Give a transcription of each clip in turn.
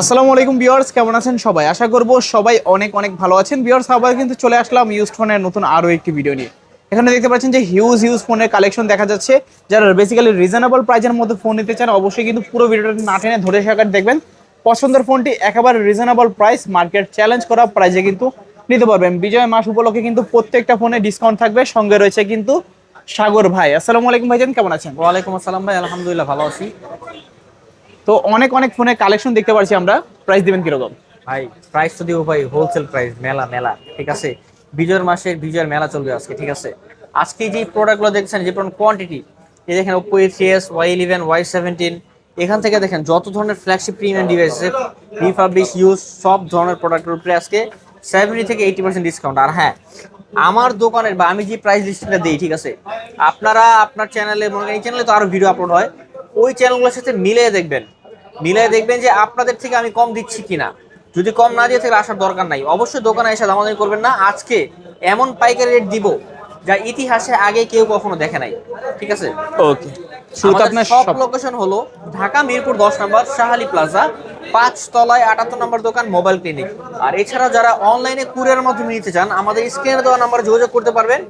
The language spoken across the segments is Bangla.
আসসালামু আলাইকুম ভিউয়ার্স, কেমন আছেন সবাই? আশা করব সবাই অনেক অনেক ভালো আছেন। ভিউয়ার্স, আবার কিন্তু চলে আসলাম ইউজ ফোনের নতুন আরও একটি ভিডিও নিয়ে। এখানে দেখতে পাচ্ছেন যে হিউজ হিউজ ফোনের কালেকশন দেখা যাচ্ছে। যারা বেসিক্যালি রিজনেবল প্রাইজের মধ্যে ফোন নিতে চান, অবশ্যই কিন্তু পুরো ভিডিওটা না টেনে ধরে সাকার দেখবেন। পছন্দের ফোনটি একেবারে রিজনেবল প্রাইস মার্কেট চ্যালেঞ্জ করা প্রাইজে কিন্তু নিতে পারবেন। বিজয় মাস উপলক্ষে কিন্তু প্রত্যেকটা ফোনে ডিসকাউন্ট থাকবে। সঙ্গে রয়েছে কিন্তু সাগর ভাই। আসসালামু আলাইকুম ভাইজান, কেমন আছেন? ওয়ালাইকুম আসসালাম ভাই, আলহামদুলিল্লাহ ভালো আছি। তো অনেক অনেক ফোনের কালেকশন দেখতে পাচ্ছি আমরা। প্রাইস দিবেন কীরকম? ভাই প্রাইস তো দিব ভাই হোলসেল প্রাইস মেলা মেলা, ঠিক আছে? বিজয়ের মাসে বিজয়ের মেলা চলবে আজকে, ঠিক আছে? আজকে যে প্রোডাক্টগুলো দেখছেন, যে কোয়ান্টিটি এই দেখেন Oppo A three S Y eleven Y seventeen এখান থেকে দেখেন যত ধরনের ফ্ল্যাগশিপ প্রিমিয়াম ডিভাইস আছে রিফাবলিশ ইউজ সব ধরনের প্রোডাক্টের উপরে আজকে সেভেন্টি থেকে এইটি পার্সেন্ট ডিসকাউন্ট আর হ্যাঁ আমার দোকানের বা আমি যে প্রাইস লিস্টটা দিই, ঠিক আছে? আপনারা আপনার চ্যানেলে মনে করেন এই চ্যানেলে তো আরও ভিডিও আপলোড হয়, ওই চ্যানেলগুলোর সাথে মিলিয়ে দেখবেন। মিলিয়ে দেখবেন যে আপনাদের থেকে আমি কম দিচ্ছি কিনা। যদি কম না দিয়ে তাহলে আসার দরকার নাই। অবশ্যই দোকানে এসে দামাদামি করবেন না। আজকে এমন পাইকারি রেট দিব যা ইতিহাসে আগে কেউ কখনো দেখে নাই। ঠিক আছে? ওকে। সব লোকেশন হলো ঢাকা মিরপুর দশ নম্বর শাহালি প্লাজা পাঁচ তলায় আটাত্তর নম্বর দোকান মোবাইল ক্লিনিক আর এছাড়া যারা অনলাইনে কুরিয়ার মাধ্যমে নিতে চান আমাদের স্ক্রিনে দেওয়া নাম্বার যোগাযোগ করতে পারবেন।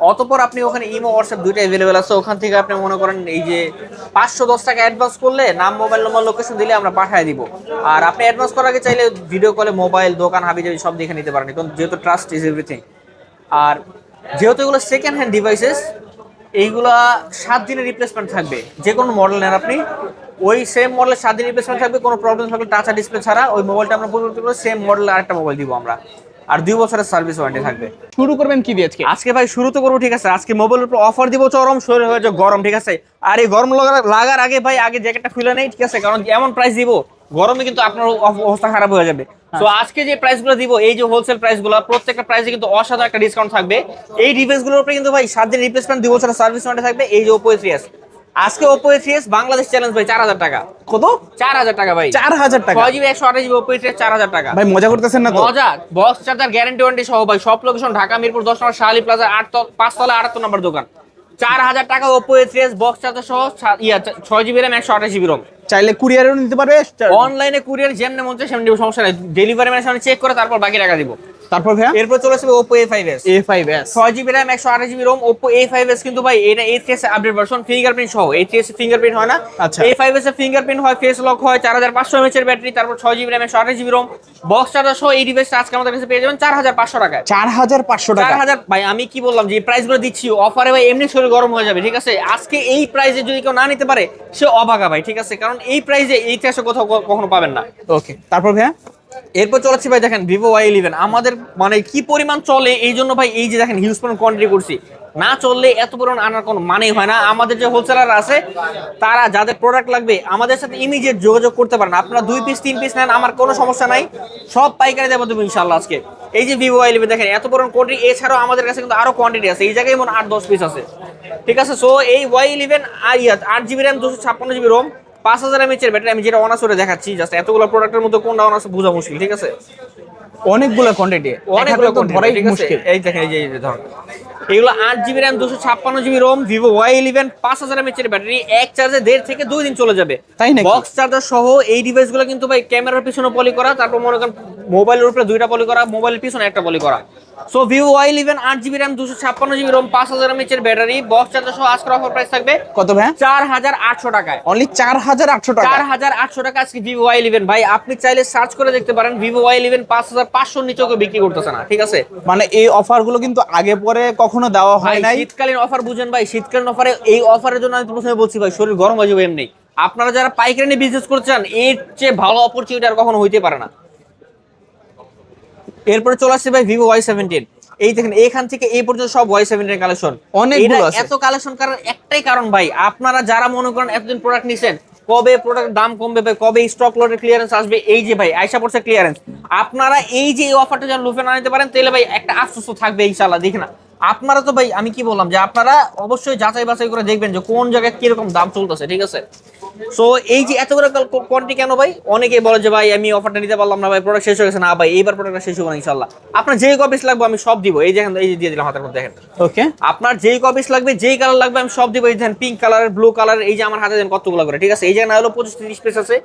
অতপর আপনি ওখানে ইমো হোয়াটসঅ্যাপ দুইটা অ্যাভেলেবেল আছে। ওখান থেকে আপনি মনে করেন এই যে পাঁচশো দশ টাকা অ্যাডভান্স করলে নাম মোবাইল নম্বর লোকেশন দিলে আমরা পাঠিয়ে দিব। আর আপনি অ্যাডভান্স করার আগে চাইলে ভিডিও কলে মোবাইল দোকান হাবি জাবি সব দেখে নিতে পারেন। কারণ যেহেতু ট্রাস্ট ইজ এভরিথিং আর যেহেতু এগুলো সেকেন্ড হ্যান্ড ডিভাইসেস এইগুলা সাত দিনের রিপ্লেসমেন্ট থাকবে। যে কোনো মডেল নেন আপনি। ওই সেম মডেলের সাত দিন রিপ্লেসমেন্ট থাকবে, কোনো প্রবলেম থাকলে টাচ ডিসপ্লে ছাড়া ওই মোবাইলটা আমরা পরিবর্তন করে সেম মডেলের আরেকটা মোবাইল দিব আমরা। আর দুই বছরের সার্ভিস ওয়ারেন্টি থাকবে। শুরু করবেন কি দিয়ে আজকে? আজকে ভাই শুরু তো করব ঠিক আছে। আজকে মোবাইলের উপর অফার দিব চরম শরীর হয়ে যাবে গরম ঠিক আছে। আর এই গরম লাগা- লাগার আগে ভাই আগে জ্যাকেটটা খুলে নেই ঠিক আছে? কারণ এমন প্রাইস দিব গরমে কিন্তু আপনার অবস্থা খারাপ হয়ে যাবে। তো আজকে যে প্রাইসগুলো দিব এই যে হোলসেল প্রাইসগুলো প্রত্যেকটা প্রাইসে কিন্তু অসাধারণ একটা ডিসকাউন্ট থাকবে। এই ডিভাইসগুলোর উপরে কিন্তু ভাই সাত দিন রিপ্লেসমেন্ট দুই বছরের সার্ভিস ওয়ারেন্টি থাকবে এই যে ওপো এস আজকে ওপো এস বাংলাদেশ চ্যালেঞ্জ ভাই চার হাজার টাকা। কত? চার হাজার টাকা ভাই। চার হাজার টাকা। ছয় জিবি একশো আঠাশ জিবি ওপো এস চার হাজার টাকা। ভাই মজা করতেছেন না তো? মজা। বক্স চার্জার গ্যারান্টি ওয়ারেন্টি সহ ভাই সব লোকেশন ঢাকা মিরপুর দশ নম্বর শাহালি প্লাজা আট পাঁচ তলা আটাত্তর নম্বর দোকান। চার হাজার টাকা ওপো এ বক্স চার্জার সহ ইয়া একশো আঠাশ জিবি রোম চাইলে কুরিয়ারও নিতে পারবে অনলাইনে কুরিয়ার যেমনি মন চায় সেমনি সমস্যা নেই। ডেলিভারি ম্যানের সামনে চেক করে তারপর বাকি টাকা দিব। তারপর ভাইয়া? এরপর চলে আসবে র্যাম একশো আঠাশ GB ROM Oppo A five S কিন্তু ভাই এটা A three S update version fingerprint সহ। এ থ্রি এস ফিঙ্গারপ্রিন্ট হয় না। আচ্ছা। এ ফাইভ এর ফিঙ্গারপ্রিন্ট হয় ফেস লক হয় চার হাজার পাঁচশো এমএচ এর ব্যাটারি তারপর ছয় জিবি র্যাম একশো আঠাশ জিবি রোম বক্স চার্জার সহ এই ডিভাইসটা আজকে আমাদের কাছে পেয়ে যাবেন চার হাজার পাঁচশো টাকায়। চার হাজার পাঁচশো টাকা। হাজার ভাই আমি কি বললাম যে প্রাইসগুলো দিচ্ছি অফারে ভাই এমনি শরীর গরম হয়ে যাবে ঠিক আছে? আজকে এই প্রাইসে যদি কেউ না নিতে পারে সে অবাকা ভাই ঠিক আছে? কারণ এই প্রাইসে এই কোথাও কখনো পাবেন না। ওকে তারপর ভাইয়া? এরপর চলেছি ভাই, দেখেন ভিভো ওয়াই ইলেভেন আমাদের মানে কি পরিমাণ চলে, এই জন্য ভাই, এই যে দেখেন হিউজ পরিমাণ কোয়ান্টিটি করছি। না চললে এত পরিমাণ আনার কোনো মানেই হয় না। আমাদের যে হোলসেলার আছে, তারা যাদের প্রোডাক্ট লাগবে, আমাদের সাথে ইমিডিয়েট যোগাযোগ করতে পারেন। আপনারা দুই পিস তিন পিস নেন, আমার কোনো সমস্যা নাই। সব পাইকারি দেবো তুমি ইনশাল্লাহ আজকে। এই যে ভিভো ইলেভেন দেখেন, এত পরিমাণ কোয়ান্টিটি এছাড়াও আমাদের কাছে কিন্তু আরও কোয়ান্টিটি আছে। এই জায়গায় মনে আট, দশ পিস আছে। ঠিক আছে? সো এই ওয়াই ইলেভেন আর ইয়া আট জিবি র্যাম দুশো ছাপ্পান্ন জিবি রোম পাঁচ হাজার এমএচের ব্যাটারি আমি যেটা অনার্স দেখাচ্ছি। জাস্ট এতগুলো প্রোডাক্টের মধ্যে কোনটা অনার্স বোঝা মুশকিল ঠিক আছে? অনেকগুলো কোয়ান্টিটি অনেকগুলো ধরাই ঠিক আছে? এই দেখেন এই যে এই যে এগুলো আট জিবি র্যাম দুশো ছাপ্পান্ন GB ROM Vivo Y eleven পাঁচ হাজার এমএচের ব্যাটারি এক চার্জে দেড় থেকে দুই দিন চলে যাবে। তাই না বক্স চার্জার সহ এই ডিভাইসগুলো কিন্তু ভাই ক্যামেরার পিছনে পলি করা তারপর মনে করেন মোবাইলের উপরে দুইটা পলি করা মোবাইলের পিছনে একটা পলি করা। সো ভিভো ওয়াই ইলেভেন আট জিবি র্যাম দুশো ছাপ্পান্ন জিবি রোম পাঁচ হাজার এমএচের ব্যাটারি বক্স চার্জার সহ আজকের অফার প্রাইস থাকবে কত ভাইয়া? চার হাজার আটশো টাকায়। অনলি চার হাজার আটশো টাকা। চার হাজার আটশো টাকা আজকে ভিভো ওয়াই ইলেভেন ভাই আপনি চাইলে সার্চ করে দেখতে পারেন ভিভো ওয়াই ইলেভেন পাঁচ হাজার পাঁচশোর নিচেও কেউ বিক্রি করতেছে না ঠিক আছে? মানে এই অফারগুলো কিন্তু আগে পরে কখনো দেওয়া হয় না শীতকালীন অফার বুঝেন ভাই শীতকালীন অফারে এই অফারের জন্য আমি প্রথমে বলছি ভাই শরীর গরম হয়ে যাবে এমনি। আপনারা যারা পাইকারি বিজনেস করতে চান এর চেয়ে ভালো অপরচুনিটি আর কখনো হইতে পারে না। এরপরে চলে আসছে ভাই ভিভো ওয়াই সেভেন্টিন এই দেখেন এখান থেকে এই পর্যন্ত সব ওয়াই সেভেন্টিন কালেকশন অনেকগুলো এত কালেকশন কারণ একটাই কারণ ভাই আপনারা যারা মনে করেন এতদিন প্রোডাক্ট নিছেন কবে প্রোডাক্ট দাম কমবে ভাই কবে স্টক লটের ক্লিয়ারেন্স আসবে এই যে ভাই আইসা পড়ছে ক্লিয়ারেন্স আপনারা এই যে এই অফারটা যেন লুফে না নিতে পারেন তাহলে ভাই একটা আফসোস থাকবে ইনশাল্লাহ দেখে না। আপনারা তো ভাই আমি কি বললাম যে আপনারা অবশ্যই যাচাই বাছাই করে দেখবেন যে কোন জায়গায় কীরকম দাম চলতেছে ঠিক আছে? সো এই যে এতগুলো কোয়ান্টিটি কেন ভাই? অনেকেই বলে যে ভাই আমি অফারটা নিতে পারলাম না ভাই প্রোডাক্ট শেষ হয়ে গেছে না ভাই এইবার প্রোডাক্টটা শেষ হবে না ইনশাল্লাহ আপনার যেই কপিস লাগবে আমি সব দিব। এই দেখেন এই যে দিয়ে দিলাম হাতের মধ্যে দেখেন। ওকে আপনার যেই কপিস লাগবে যেই কালার লাগবে আমি সব দিব। এই দেখেন পিঙ্ক কালার ব্লু কালার এই যে আমার হাতে দেন কতগুলো করে ঠিক আছে? এই জায়গায় না হলো পঁচিশ তিরিশ পিস আছে।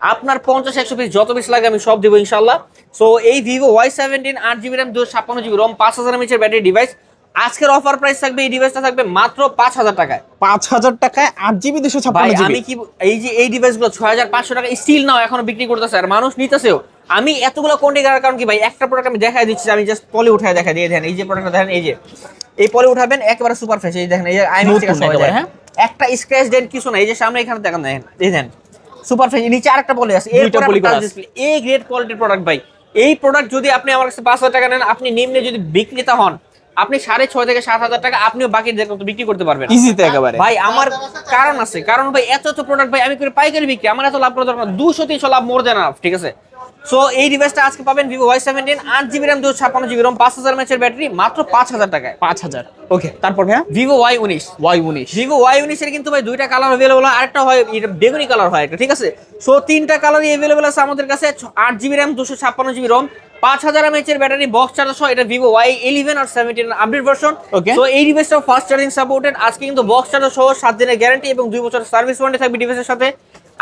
আপনার পঞ্চাশ একশো পিস যত পিস লাগে আমি সব দেবো ইনশাল্লাহ সো এই ভিভো ওয়াই সেভেন্টিন আট জিবি র্যাম দুশো ছাপ্পান্ন জিবি রম পাঁচ হাজার এমএচের ব্যাটারি ডিভাইস আজকের অফার প্রাইস থাকবে এই ডিভাইসটা থাকবে মাত্র পাঁচ হাজার টাকায়। পাঁচ হাজার টাকায় আট জিবি দুশো ছাপ্পান্ন আমি কি এই যে এই ডিভাইসগুলো ছয় হাজার পাঁচশো টাকা স্টিল নাও এখনও বিক্রি করতেছে আর মানুষ নিতেছেও। আমি এতগুলো কোয়ান্টিটি করার কারণ কি ভাই? একটা প্রোডাক্ট আমি দেখাই দিচ্ছি আমি জাস্ট পলি উঠায় দেখা দিয়ে দেখেন এই যে প্রোডাক্টটা দেখেন এই যে। এই পলি উঠাবেন একেবারে সুপার ফ্রেশ এই দেখেন এই যে আইএমএক্স থেকে সহজ হ্যাঁ? একটা স্ক্র্যাচ ডেন্ট কিছু না এই যে সামনে এখানে দেখেন দেখেন এই দেখেন সুপার ফ্রেশ নিচে আরেকটা পলি আছে ডিসপ্লে এই গ্রেড কোয়ালিটির প্রোডাক্ট ভাই। এই প্রোডাক্ট যদি আপনি আমার কাছে পাঁচ হাজার টাকা নেন আপনি নিম্নে যদি বিক্রেতা হন আপনি সাড়ে ছয় থেকে সাত হাজার টাকা আপনিও বাকি বিক্রি করতে পারবেন। ইজিতে একেবারে। ভাই আমার কারণ আছে। কারণ ভাই এত এত প্রোডাক্ট ভাই আমি করে পাইকারি বিক্রি আমার এত লাভ করা দরকার দুশো তিনশো লাভ মোর দেন ঠিক আছে? সো এই ডিভাইসটা আজকে পাবেন ভিভো ওয়াই সেভেন্টিন আট জিবি র্যাম দুশো ছাপ্পান্ন জিবি রম পাঁচ হাজার ম্যাচের ব্যাটারি মাত্র পাঁচ হাজার টাকায়। পাঁচ হাজার। ওকে তারপর ভাইয়া? ভিভো ওয়াই উনিশ। ওয়াই উনিশ। ভিভো ওয়াই উনিশের কিন্তু ভাই দুইটা কালার অ্যাভেলেবল হয় আরেকটা হয় এটা বেগুনি কালার হয় একটা ঠিক আছে? সো তিনটা কালারই অ্যাভেলেবল আছে আমাদের কাছে আট জিবি র্যাম দুশো ছাপ্পান্ন জিবি রম পাঁচ হাজার এমএচের ব্যাটারি বক্স চার্জার সহ এটা ভিভো ওয়াই ইলেভেন আর সেভেন্টিন আপডেট ভার্সন. সো এই ডিভাইসটা ফাস্ট চার্জিং সাপোর্টেড আজকে কিন্তু বক্স চার্জার সহ সাত দিনের গ্যারান্টি এবং দুই বছর সার্ভিস ওয়ারেন্টি থাকবে ডিভাইসের সাথে।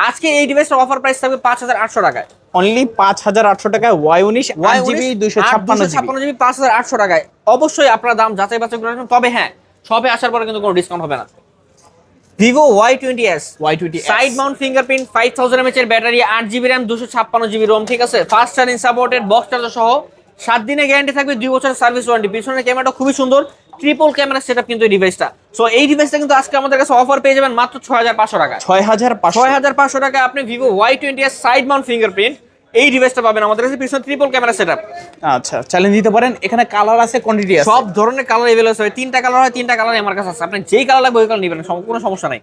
আজকে এই ডিভাইসটার অফার প্রাইস থাকবে পাঁচ হাজার আটশো টাকায়। অনলি পাঁচ হাজার আটশো টাকায় ওয়াই উনিশ ওয়াই জিবি ছাপ্পান্ন ছাপ্পান্ন জিবি পাঁচ হাজার আটশো টাকায়। অবশ্যই আপনার দাম যাচাই বাছাই করে। তবে হ্যাঁ সবে আসার পরে কিন্তু কোনো ডিসকাউন্ট হবে না। Vivo Y twenty S Y twenty side mount fingerprint five thousand MH এর ব্যাটারি আট জিবি র্যাম দুশো ছাপ্পান্ন জিবি রোম ঠিক আছে? Fast charging supported box charger সহ। সাত দিনের গ্যারান্টি থাকবে দুই বছরের সার্ভিস ওয়ারেন্টি পিছনের ক্যামেরাটা খুবই সুন্দর। ট্রিপল ক্যামেরা সেটআপ কিন্তু এই ডিভাইসটা সো এই ডিভাইসটা কিন্তু আজকে আমাদের কাছে অফার পেয়ে যাবেন মাত্র ছয় হাজার পাঁচশো টাকা ছয় হাজার ছয় হাজার পাঁচশো টাকা আপনি Vivo Y twenty S side mount fingerprint এই ডিভাইসটা পাবেন। আমাদের কাছে পিছনে ট্রিপল ক্যামেরা সেটআপ আচ্ছা চ্যালেঞ্জ দিতে পারেন। এখানে কালার আছে কোয়ান্টিটি আছে। সব ধরনের কালার এভেলেবল হবে তিনটা কালার হয় তিনটা কালার আমার কাছে আছে। আপনি যেই কালার লাগবে ওই কালার নেবেন কোনো সমস্যা নাই।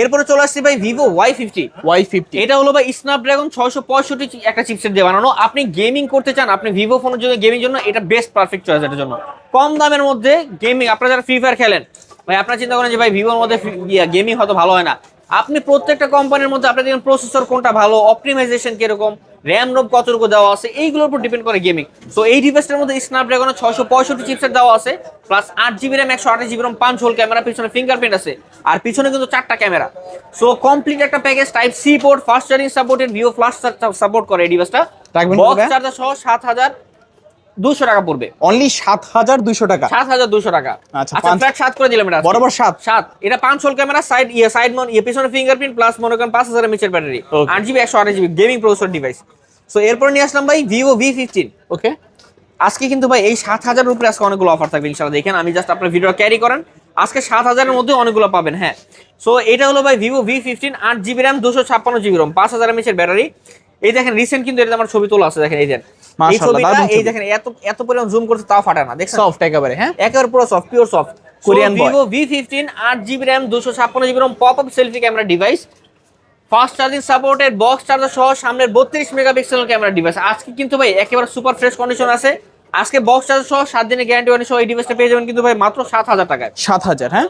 এরপরে চলে আসছে ভাই Vivo Y fifty Y fifty এটা হলো ভাই স্ন্যাপড্রাগন ছয়শো পঁয়ষট্টি একটা চিপসেট দিয়ে বানানো। আপনি গেমিং করতে চান আপনি ভিভো ফোনের জন্য গেমিং জন্য এটা বেস্ট পারফেক্ট চয়েস এটার জন্য। কম দামের মধ্যে গেমিং আপনারা যারা ফ্রি ফায়ার খেলেন ভাই আপনারা চিন্তা করেন যে ভাই ভিভোর মধ্যে গেমিং হয়তো ভালো হয় না। আপনি প্রত্যেকটা কোম্পানির মধ্যে আপনি দেখেন প্রসেসর কোনটা ভালো অপটিমাইজেশন কীরকম র্যাম রোম কতটুকু দেওয়া আছে এইগুলোর উপর ডিপেন্ড করে গেমিং সো এই ডিভাইসটার মধ্যে স্ন্যাপড্রাগনের ছশো পঁয়ষট্টি চিপসেট দেওয়া আছে প্লাস আট জিবি র্যাম একশো আঠাশ জিবি র্যাম পাঁচ হোল ক্যামেরা পিছনে ফিঙ্গারপ্রিন্ট আছে আর পিছনে কিন্তু চারটা ক্যামেরা সো কমপ্লিট একটা package type C port fast charging supported VOOC flash support করে এই ডিভাইসটা বক্স চার্জার সহ সাত হাজার দুশো টাকা পড়বে। অনলি সাত হাজার দুশো টাকা। সাত হাজার দুশো টাকা। আচ্ছা, আচ্ছা ফ্ল্যাট সাত করে দিলাম এটা বরাবর সাত। সাত। এটা পাঁচ হোল ক্যামেরা সাইড ইয়ে সাইড মন ইয়ে পিছনে ফিঙ্গারপ্রিন্ট প্লাস মনে করেন পাঁচ হাজার এমএচের ব্যাটারি আট জিবি একশো আঠাশ GB gaming processor device so এরপর নিয়ে আসলাম ভাই ভিভো ভি ফিফটিন ওকে আজকে কিন্তু ভাই এই সাত হাজারের উপরে আজকে অনেকগুলো অফার থাকবে ইনশাল্লাহ দেখেন আমি জাস্ট আপনার ভিডিও ক্যারি করেন। আজকে সাত হাজারের মধ্যে অনেকগুলো পাবেন হ্যাঁ। সো এটা হলো ভাই ভিভো ভি ফিফটিন আট জিবি র্যাম দুশো ছাপ্পান্ন জিবি রম পাঁচ হাজার এমএচের ব্যাটারি এই দেখেন রিসেন্ট কিন্তু এটা আমার ছবি তোলা আছে দেখেন এই দেন এই ছবিটা এই দেখেন এত এত পরিমাণ জুম করতে তাও ফাটে না সফট একেবারে হ্যাঁ? একেবারে পুরো soft pure soft Korean Vivo V fifteen আট জিবি র্যাম দুশো ছাপ্পান্ন GB ROM pop up selfie camera device fast charging supported box charger সহ সামনের বত্রিশ মেগাপিক্সেল ক্যামেরা ডিভাইস আজকে কিন্তু ভাই একেবারে সুপার ফ্রেশ কন্ডিশন আছে। আজকে বক্স চার্জার সহ সাত দিনের গ্যারান্টি ওয়ারেন্টি সহ এই ডিভাইসটা পেয়ে যাবেন কিন্তু ভাই মাত্র সাত হাজার টাকায়। সাত হাজার হ্যাঁ?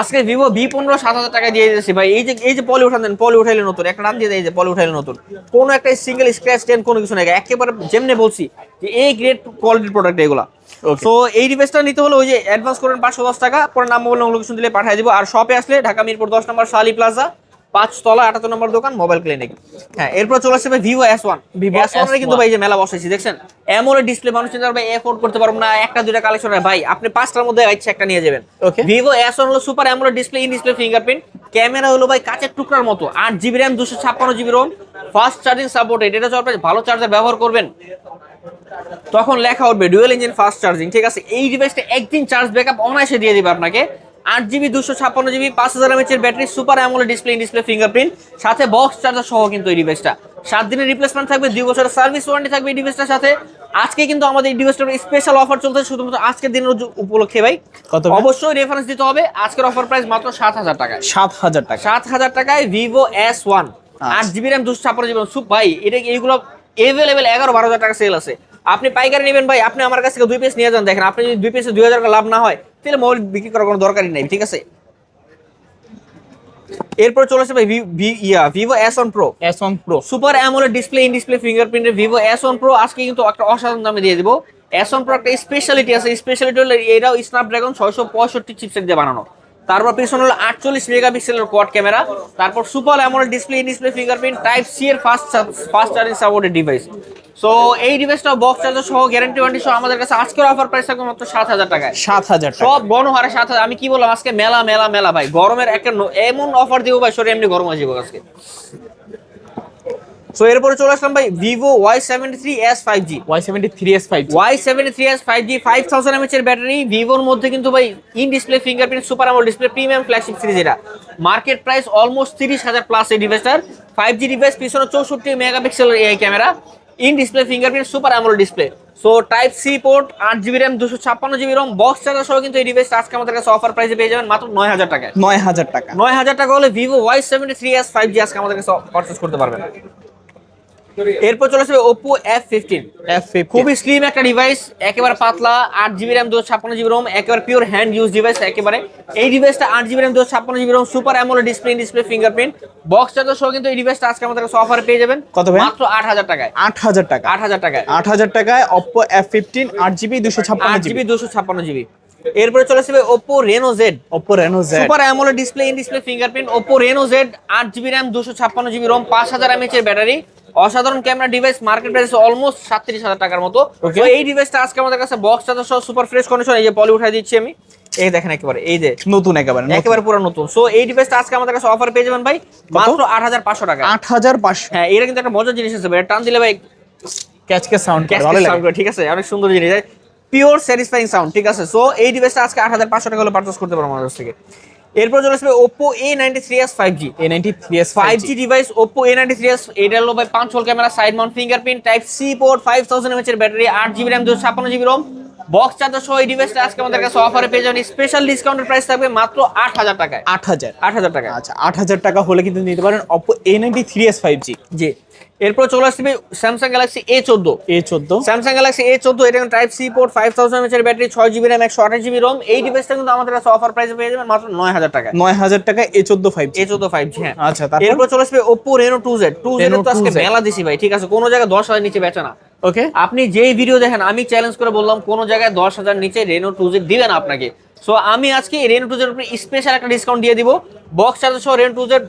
আজকে ভিভো ভি পনেরো সাত হাজার টাকা দিয়ে দিয়েছি ভাই। এই যে এই যে পলি উঠান দেন পলি উঠাইলে নতুন। একটা নাম দিয়ে দেয় যে পলি উঠাইলে নতুন। কোনো একটা সিঙ্গেল স্ক্র্যাচ টেন কোনো কিছু নেই। একেবারে যেমনি বলছি যে এই গ্রেট কোয়ালিটির প্রোডাক্ট এগুলো। সো তো এই ডিভাইসটা নিতে হলে ওই যে অ্যাডভান্স করেন পাঁচশো দশ টাকা পরে নাম মোবাইল লোকেশন দিলে পাঠিয়ে দিব। আর শপে আসলে ঢাকা মিরপুর দশ নম্বর শালি প্লাজা পাঁচ তলা আটাত্তর নম্বর দোকান মোবাইল ক্লিনিক হ্যাঁ এরপর চলে ভাই Vivo S one Vivo S one কিন্তু ভাই যে মেলা বসাইছি দেখছেন? এমন ডিসপ্লে মানুষ চিন্তা করবে এফোর্ড করতে পারব না একটা দুইটা কালেকশন ভাই আপনি পাঁচটার মধ্যে ইচ্ছা একটা নিয়ে যাবেন. ভিভো এস ওয়ান হলো super AMOLED display in display fingerprint camera হলো ভাই কাচের টুকরার মতো আট জিবি র্যাম দুশো ছাপ্পান্ন GB ROM fast charging supported এটা হচ্ছে ভালো চার্জার ব্যবহার করবেন তখন লেখা উঠবে ডুয়েল ইঞ্জিন ফাস্ট চার্জিং ঠিক আছে? এই ডিভাইসটা একদিন চার্জ ব্যাকআপ অনায়াসে দিয়ে দিবে আপনাকে। আট জিবি দুশো ছাপ্পান্ন জিবি পাঁচ হাজার এমএচের battery super AMOLED display display fingerprint সাথে বক্স চার্জার সহ কিন্তু এই ডিভাইসটা। সাত দিনের রিপ্লেসমেন্ট থাকবে দুই বছরের সার্ভিস ওয়ারেন্টি থাকবে এই ডিভাইসটার সাথে। আজকে কিন্তু আমাদের এই ডিভাইসটার স্পেশাল অফার চলছে শুধুমাত্র আজকের দিনের উপলক্ষে ভাই। কত অবশ্যই রেফারেন্স দিতে হবে আজকের অফার প্রাইস মাত্র সাত হাজার টাকায়। সাত হাজার টাকা। সাত হাজার টাকায় ভিভো এস ওয়ান আট জিবি র্যাম দুশো ছাপ্পান্ন জিবি সুপ ভাই এটা এইগুলো এভেলেবেল এগারো বারো হাজার টাকা সেল আছে। আপনি পাইকারি নেবেন ভাই আপনি আমার কাছ থেকে দুই পিস নিয়ে যান দেখেন আপনি যদি দুই পিসে দুই হাজার টাকা লাভ না হয় তাহলে মোবাইল বিক্রি করার কোনো দরকারই নেই ঠিক আছে? এরপর চলে আসে ভাই ইয়া Vivo S one pro S one pro super AMOLED display in display ফিঙ্গারপ্রিন্টের Vivo S one pro আজকে কিন্তু একটা অসাধারণ দামে দিয়ে দেবো। এস ওয়ান প্রো একটা স্পেশালিটি আছে স্পেশালিটি হলো এটাও স্ন্যাপড্রাগন ছয়শো পঁয়ষট্টি চিপসেট দিয়ে বানানো। তারপর পিছনে হলো আটচল্লিশ মেগাপিক্সেলের কোয়াড ক্যামেরা তারপর super AMOLED display display fingerprint type C এর fast fast charging supported device so এই ডিভাইসটা বক্স চার্জার সহ গ্যারান্টি ওয়ারেন্টি সহ আমাদের কাছে আজকের অফার প্রাইস থাকবে মাত্র সাত হাজার টাকায়। সাত হাজার সব সব গণহারে সাত হাজার আমি কি বললাম আজকে মেলা মেলা মেলা ভাই গরমের একটা এমন অফার দিব ভাই সরি এমনি গরম আসব আজকে। সো এরপরে চলে আসলাম ভাই Vivo Y seventy three S five G Y seventy three S five Y seventy three S five G five thousand MH এর ব্যাটারি ভিভোর মধ্যে কিন্তু ভাই in display fingerprint super AMOLED display premium flagship series এটা। মার্কেট প্রাইস অলমোস্ট তিরিশ হাজার প্লাস এই ডিভাইসটার ফাইভ জি ডিভাইস পিছনে চৌষট্টি মেগাপিক্সেল এই camera in display fingerprint super AMOLED display so type C port আট জিবি র্যাম দুশো ছাপ্পান্ন জিবি রম বক্স চার্জার সহ কিন্তু এই ডিভাইস আজকে আমাদের কাছে অফার প্রাইসে পেয়ে যাবেন মাত্র নয় হাজার টাকায়। নয় হাজার টাকা। নয় হাজার টাকা হলে Vivo Y seventy three S five G আজকে আমাদের কাছে পারচেস করতে পারবেন। এরপর চলে আসবে ওপো এফ ফিফটিন খুবই স্লিম একটা ডিভাইস একেবারে পাতলা আট জিবি র্যাম দুশো ছাপ্পান্ন জিবি রোম একেবারে পিওর হ্যান্ড ইউজ ডিভাইস একেবারে। এই ডিভাইসটা আট জিবি র্যাম দুশো ছাপ্পান্ন GB ROM super AMOLED display display fingerprint box charger সহ কিন্তু এই ডিভাইসটা আজকে আমাদের কাছে অফারে পেয়ে যাবেন। কত ভাই? মাত্র আট হাজার টাকায়। আট হাজার টাকা। আট হাজার টাকায়। আট হাজার টাকায় অপ্পো এফ ফিফটিন আট জিবি দুশো ছাপ্পান্ন জিবি দুশো ছাপ্পান্ন জিবি এরপরে চলে আসবে Oppo Reno Z Oppo Reno Z super AMOLED display in display fingerprint Oppo Reno Z আট জিবি র্যাম দুশো ছাপ্পান্ন জিবি রোম পাঁচ হাজার এমএচ এর ব্যাটারি অসাধারণ camera device market price almost সাতত্রিশ হাজার টাকার মতো. তো এই ডিভাইসটা আজকে আমাদের কাছে বক্স চার্জার সহ সুপার ফ্রেশ কন্ডিশন এই যে পলি উঠাই দিচ্ছি আমি। এই দেখেন একেবারে এই যে নতুন একেবারে একেবারে পুরো নতুন। সো এই ডিভাইসটা আজকে আমাদের কাছে অফার পেয়ে যাবেন ভাই মাত্র আট হাজার পাঁচশো টাকা। আট হাজার পাঁচশো। হ্যাঁ এটা কিন্তু একটা মজার জিনিস আছে ভাই টান দিলে ভাই ক্যাচকে সাউন্ড ক্যাশ ভালো সাউন্ড লাগে। ঠিক আছে অনেক সুন্দর জিনিস। পিওর স্যাটিসফাইং সাউন্ড ঠিক আছে? সো এই ডিভাইসটা আজকে আট হাজার পাঁচশো টাকা হলে পারচেস করতে পারব আমাদের কাছ থেকে। এরপর চলে আসবে Oppo A ninety three S five G A ninety three S five G device Oppo A ninety three S এটা হলো ভাই পাঁচ hole camera side mount fingerprint type C port five thousand MH এর ব্যাটারি আট জিবি র্যাম দুশো ছাপ্পান্ন জিবি রোম বক্স চার্জার সহ এই ডিভাইসটা আজকে আমাদের কাছে অফারে পেয়ে যাবেন। স্পেশাল ডিসকাউন্টের প্রাইস থাকবে মাত্র আট হাজার টাকায়। আট হাজার। আট হাজার টাকা আচ্ছা আট হাজার টাকা হলে কিন্তু নিতে পারেন Oppo A ninety three S five G G. এরপর চলে আসবে স্যামসাং গ্যালাক্সি এ চোদ্দ এ চোদ্দ স্যামসাং গ্যালাক্সি এ চোদ্দ এটা type C port five thousand এর ব্যাটারি ছয় জিবি র্যাম একশো আঠাশ জিবি রোম এই ডিভাইসটা কিন্তু আমাদের কাছে অফার প্রাইসে পেয়ে যাবেন মাত্র নয় হাজার টাকা নয় হাজার টাকা এ চোদ্দ ফাইভ এ চোদ্দ ফাইভ জি হ্যাঁ। আচ্ছা এরপর চলে আসবে Oppo Reno two Z two Z তো আজকে মেলা দিছি ভাই ঠিক আছে? কোনো জায়গায় দশ হাজার নিচে বেচা না। ওকে আপনি যেই ভিডিও দেখেন আমি চ্যালেঞ্জ করে বললাম কোনো জায়গায় দশ হাজার নিচে রেনো টু জেড দিবেন আপনাকে। সো আমি আজকে রেনো টু জেড উপরে স্পেশাল একটা ডিসকাউন্ট দিয়ে দিব। বক্স চার্জার সহ রেনো টু জেড